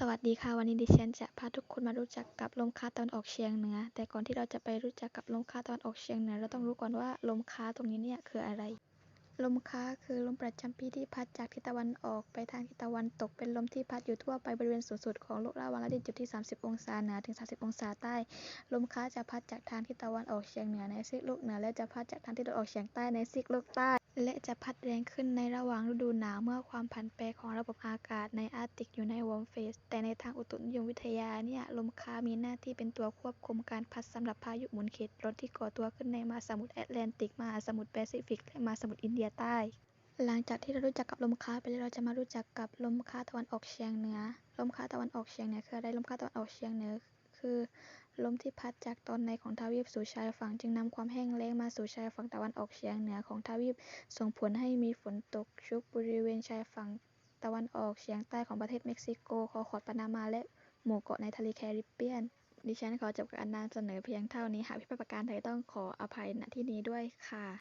สวัสดีค่ะ วันนี้ดิฉันจะพาทุกคนมารู้จักกับลมค้าตะวันออกเฉียงเหนือ แต่ก่อนที่เราจะไปรู้จักกับลมค้าตะวันออกเฉียงเหนือ เราต้องรู้ก่อนว่าลมค้าตรงนี้เนี่ยคืออะไร ลมค้าคือลมประจำปีที่พัดจากทิศตะวันออกไปทางทิศตะวันตก เป็นลมที่พัดอยู่ทั่วไปบริเวณศูนย์สูตรของโลกระหว่างระดับจุดที่ 30 องศาเหนือถึง 30 องศาใต้ ลมค้าจะพัดจากทางทิศตะวันออกเฉียงเหนือในซีกโลกเหนือและจะพัดจากทางทิศตะวันออกเฉียงใต้ในซีกโลกใต้ และจะพัดแรงขึ้นในระหว่างฤดูหนาวเมื่อความผันแปรของระบบอากาศในอาร์กติกอยู่ในวอร์มเฟส แต่ในทางอุตุนิยมวิทยาเนี่ย ลมค้ามีหน้าที่เป็นตัวควบคุมการพัดสำหรับพายุหมุนเขตร้อนที่ก่อตัวขึ้นในมหาสมุทรแอตแลนติกมหาสมุทรแปซิฟิก และมหาสมุทรอินเดียใต้ หลังจากที่เรารู้จักกับลมค้าไปแล้วเราจะมารู้จักกับลมค้าตะวันออกเฉียงเหนือ ลมค้าตะวันออกเฉียงเหนือคืออะไร ลมค้าตะวันออกเฉียงเหนือคือ ลมที่พัดจากตอนในของทวีปสู่ชายฝั่งจึงนำความแห้งแล้งมาสู่ชายฝั่งตะวันออกเฉียงเหนือของทวีป ส่งผลให้มีฝนตกชุกบริเวณชายฝั่งตะวันออกเฉียงใต้ของประเทศเม็กซิโกคอขอดปานามาและหมู่เกาะในทะเลแคริบเบียน ดิฉันขอจบการนำเสนอเพียงเท่านี้ หากผิดพลาดประการใดต้องขออภัยณที่นี้ด้วยค่ะ